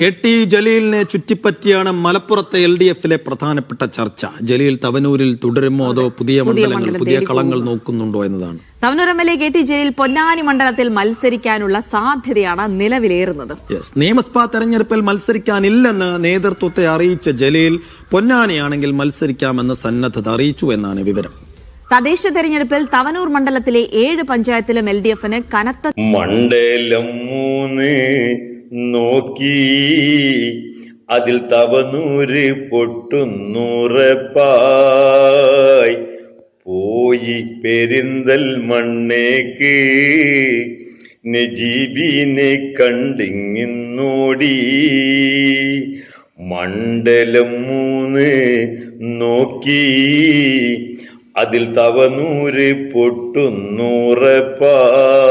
K T ജലീലിനെ ചുറ്റിപ്പറ്റിയാണ് മലപ്പുറത്തെ L D എഫിലെ പ്രധാനപ്പെട്ട ചർച്ച. ജലീൽ തവനൂരിൽ തുടരുമോ അതോ പുതിയ മണ്ഡലങ്ങൾ പുതിയ കളങ്ങൾ നോക്കുന്നുണ്ടോ എന്നതാണ്. Thavanur M L A K T Jaleel Ponnani മണ്ഡലത്തിൽ മത്സരിക്കാനുള്ള സാധ്യതയാണ് നിലവിലേറുന്നത്. യെസ് നിയമസഭാ തെരഞ്ഞെടുപ്പിൽ മത്സരിക്കാനില്ലെന്ന് നേതൃത്വത്തെ അറിയിച്ച ജലീൽ പൊന്നാനിയാണെങ്കിൽ മത്സരിക്കാമെന്ന് സന്നദ്ധത അറിയിച്ചു എന്നാണ് വിവരം. തദ്ദേശ തെരഞ്ഞെടുപ്പിൽ തവനൂർ മണ്ഡലത്തിലെ ഏഴ് പഞ്ചായത്തിലും എൽ ഡി എഫിന് കനത്ത മണ്ഡലം മൂന്ന് നോക്കി. അതിൽ തവനൂര് പൊട്ടുന്നൂറപ്പായ്. പോയി പെരിന്തൽ മണ്ണേക്ക്. നജീബിനെ കണ്ടിങ്ങിന്നോടി. മണ്ഡലം മൂന്ന് നോക്കി. അതിൽ തവനൂര് പൊട്ടുന്നുറപ്പായി.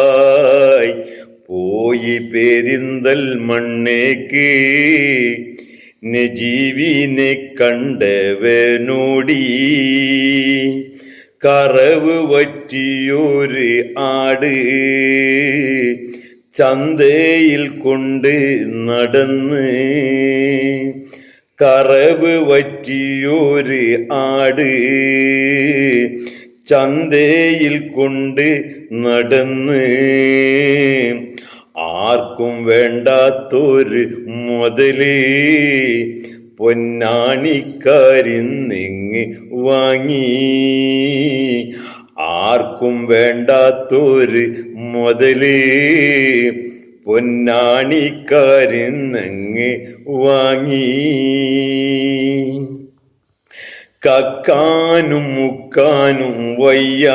പോയി പേരിന്തൽ മണ്ണേക്ക്. നജീവിനെ കണ്ടവനോടി. കറവ് വറ്റിയൊരു ആട്. ചന്തയിൽ കൊണ്ട് നടന്ന്. കറവ് വറ്റിയൊരു ആട്. ചന്തയിൽ കൊണ്ട് നടന്ന്. വേണ്ടാത്തൊരു മുതൽ പൊന്നാണിക്കാരിന്നിങ് വാങ്ങി. ആർക്കും വേണ്ടാത്തൊരു മുതൽ പൊന്നാണിക്കാരിന്നങ്ങ് വാങ്ങി. കക്കാനും മുക്കാനും വയ്യ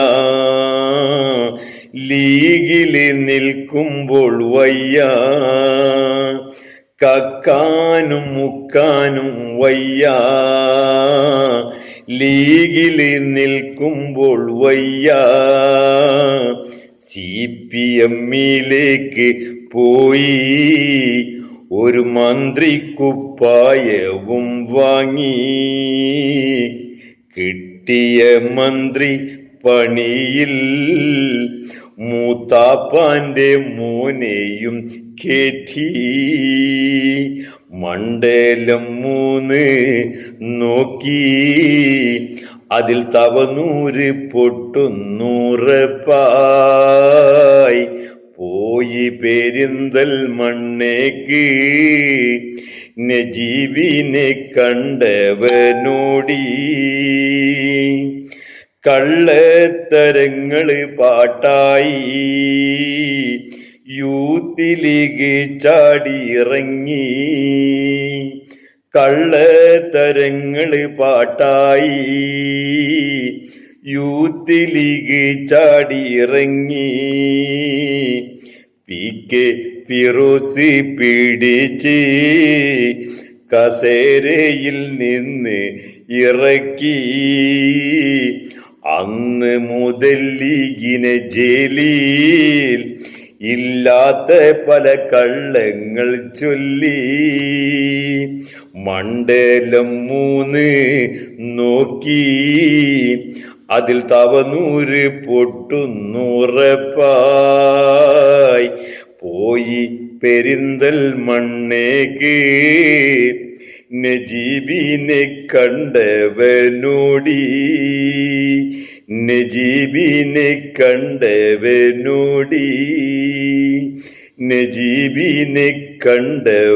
ലീഗിൽ നിൽക്കുമ്പോൾ വയ്യ. കക്കാനും മുക്കാനും വയ്യ. ലീഗിൽ നിൽക്കുമ്പോൾ വയ്യ. സി പി എമ്മിലേക്ക് പോയി. ഒരു മന്ത്രി കുപ്പായവും വാങ്ങി. കിട്ടിയ മന്ത്രി പണിയിൽ മൂത്താപ്പാന്റെ മോനെയും കേറ്റി. മണ്ഡലം മൂന്ന് നോക്കി. അതിൽ തവനൂര് പൊട്ടുന്നൂറപ്പായി. പോയി പെരിന്തൽ മണ്ണേക്ക്. നജീവിനെ കണ്ടവനോടി. കള്ളത്തരങ്ങൾ പാട്ടായി. യൂത്ത് ലീഗ് ചാടിയിറങ്ങി. കള്ളത്തരങ്ങൾ പാട്ടായി. യൂത്ത് ലീഗ് ചാടിയിറങ്ങി. പി കെ ഫിറോസ് പിടിച്ച് കസേരയിൽ നിന്ന് ഇറക്കി. അന്ന് മുതൽ ലീഗിനെ ജയിലിൽ ഇല്ലാത്ത പല കള്ളങ്ങൾ ചൊല്ലി. മണ്ഡലം മൂന്ന് നോക്കി. അതിൽ തവനൂര് പൊട്ടുന്നുറപ്പായി. പോയി പെരിന്തൽ മണ്ണേക്ക് നജീബിനെ കണ്ടവനോടി. നജീബിനെ കണ്ടവനോടി. നജീബിനെ കണ്ടവനോടി.